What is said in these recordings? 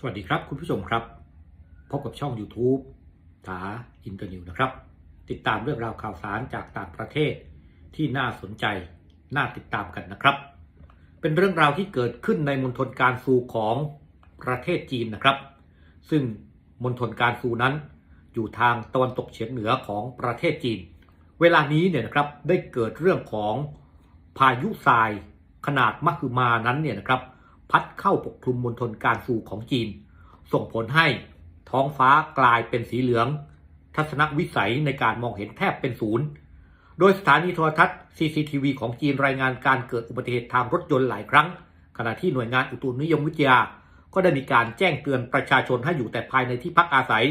สวัสดีครับคุณผู้ชมครับ พบกับช่อง YouTube ถาอินเตอร์นิวนะครับ ติดตามเรื่องราวข่าวสารจากต่างประเทศที่น่าสนใจน่าติดตามกันนะครับ เป็นเรื่องราวที่เกิดขึ้นในมณฑลการซูของประเทศจีนนะครับ ซึ่งมณฑลการซูนั้น อยู่ทางตะวันตกเฉียงเหนือของประเทศจีน เวลานี้เนี่ยนะครับได้เกิดเรื่องของพายุทรายขนาดมหึมานั้นเนี่ยนะครับ พัดเข้าปกคลุมมณฑลการซูของจีน ส่งผลให้ท้องฟ้ากลายเป็นสีเหลือง ทัศนวิสัยในการมองเห็นแทบเป็นศูนย์ โดยสถานีโทรทัศน์ CCTV ของจีนรายงานการเกิดอุบัติเหตุทางรถยนต์หลายครั้ง ขณะที่หน่วยงานอุตุนิยมวิทยา ก็ได้มีการแจ้งเตือนประชาชนให้อยู่แต่ภายในที่พักอาศัย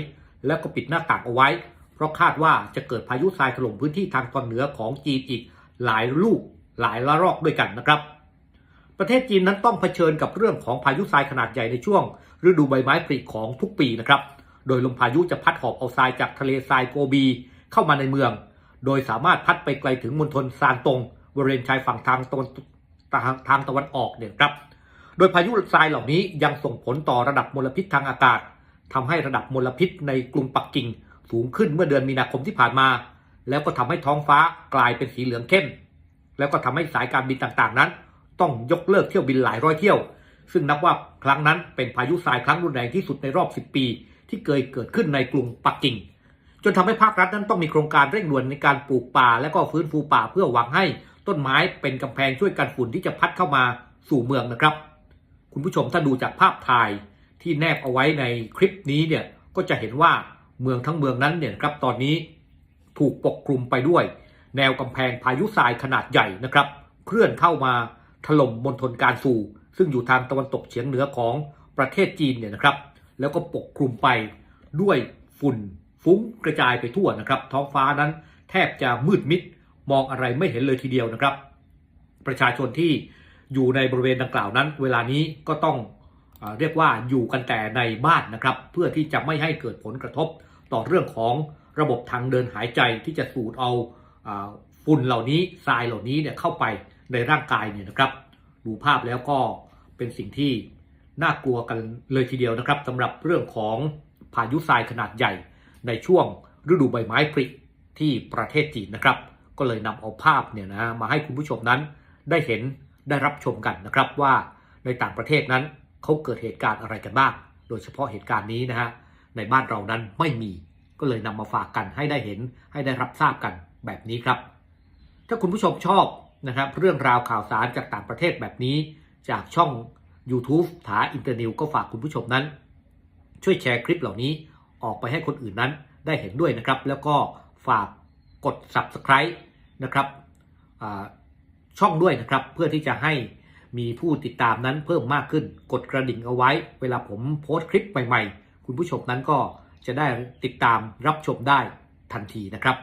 แล้วก็ปิดหน้าต่างเอาไว้ เพราะคาดว่าจะเกิดพายุทรายถล่มพื้นที่ทางตอนเหนือของจีนอีกหลายลูกหลายละลอกด้วยกันนะครับ ประเทศจีนนั้นต้องเผชิญกับเรื่องของพายุทรายขนาดใหญ่ในช่วง ฤดูใบไม้ผลิของทุกปีนะครับ โดยลมพายุจะพัดหอบเอาทรายจากทะเลทรายโกบีเข้ามาในเมือง โดยสามารถพัดไปไกลถึงมณฑลซานตงบริเวณชายฝั่งทางตะวันทางตะวันออกเนี่ยครับ โดยพายุทรายเหล่านี้ยังส่งผลต่อระดับมลพิษทางอากาศทำให้ระดับมลพิษในกรุงปักกิ่งสูงขึ้นเมื่อเดือนมีนาคมที่ผ่านมา แล้วก็ทำให้ท้องฟ้ากลายเป็นสีเหลืองเข้ม แล้วก็ทำให้สายการบินต่างๆนั้น ต้องยกเลิกเที่ยวบินหลายร้อยเที่ยว ซึ่งนับว่าครั้งนั้นเป็นพายุทรายครั้งรุนแรงที่สุดในรอบ 10 ปี ที่เคยเกิดขึ้นในกรุงปักกิ่ง จนทำให้ภาครัฐนั้นต้องมีโครงการเร่งด่วนในการปลูกป่า และก็ฟื้นฟูป่าเพื่อหวังให้ต้นไม้เป็นกำแพงช่วยกันฝุ่นที่จะพัดเข้ามาสู่เมืองนะครับ คุณผู้ชมถ้าดูจากภาพถ่ายที่แนบเอาไว้ในคลิปนี้เนี่ยก็จะเห็นว่าเมืองทั้งเมืองนั้นเนี่ยครับตอนนี้ถูกปกคลุมไปด้วย แนวกำแพงพายุทรายขนาดใหญ่นะครับ เคลื่อนเข้ามา ถล่มมณฑลการซูซึ่งอยู่ทางตะวันตกเฉียงเหนือของประเทศจีนเนี่ยนะครับ แล้วก็ปกคลุมไปด้วยฝุ่นฟุ้งกระจายไปทั่วนะครับ ท้องฟ้านั้นแทบจะมืดมิดมองอะไรไม่เห็นเลยทีเดียวนะครับ ประชาชนที่อยู่ในบริเวณดังกล่าวนั้น เวลานี้ก็ต้องเรียกว่าอยู่กันแต่ในบ้านนะครับ เพื่อที่จะไม่ให้เกิดผลกระทบต่อเรื่องของระบบทางเดินหายใจที่จะสูดเอาฝุ่นเหล่านี้ทรายเหล่านี้เนี่ยเข้าไป ในร่างกายเนี่ยนะครับ ดูภาพแล้วก็เป็นสิ่งที่น่ากลัวกันเลยทีเดียวนะครับสำหรับเรื่องของพายุทรายขนาดใหญ่ในช่วงฤดูใบไม้ผลิที่ประเทศจีนนะครับ ก็เลยนำเอาภาพเนี่ยนะมาให้คุณผู้ชมนั้นได้เห็นได้รับชมกันนะครับว่าในต่างประเทศนั้นเขาเกิดเหตุการณ์อะไรกันบ้าง โดยเฉพาะเหตุการณ์นี้นะฮะในบ้านเรานั้นไม่มีก็เลยนำมาฝากกันให้ได้เห็นให้ได้รับทราบกันแบบนี้ครับ ถ้าคุณผู้ชมชอบ นะครับ เรื่องราวข่าวสารจากต่างประเทศแบบนี้ จากช่อง YouTube ถาอินเตอร์นิวก็ฝากคุณผู้ชมนั้น ช่วยแชร์คลิปเหล่านี้ออกไปให้คนอื่นนั้นได้เห็นด้วยนะครับ แล้วก็ฝากกด Subscribe นะครับช่องด้วยนะครับ เพื่อที่จะให้มีผู้ติดตามนั้นเพิ่มมากขึ้น กดกระดิ่งเอาไว้ เวลาผมโพสต์คลิปใหม่ๆ คุณผู้ชมนั้นก็จะได้ติดตามรับชมได้ทันทีนะครับ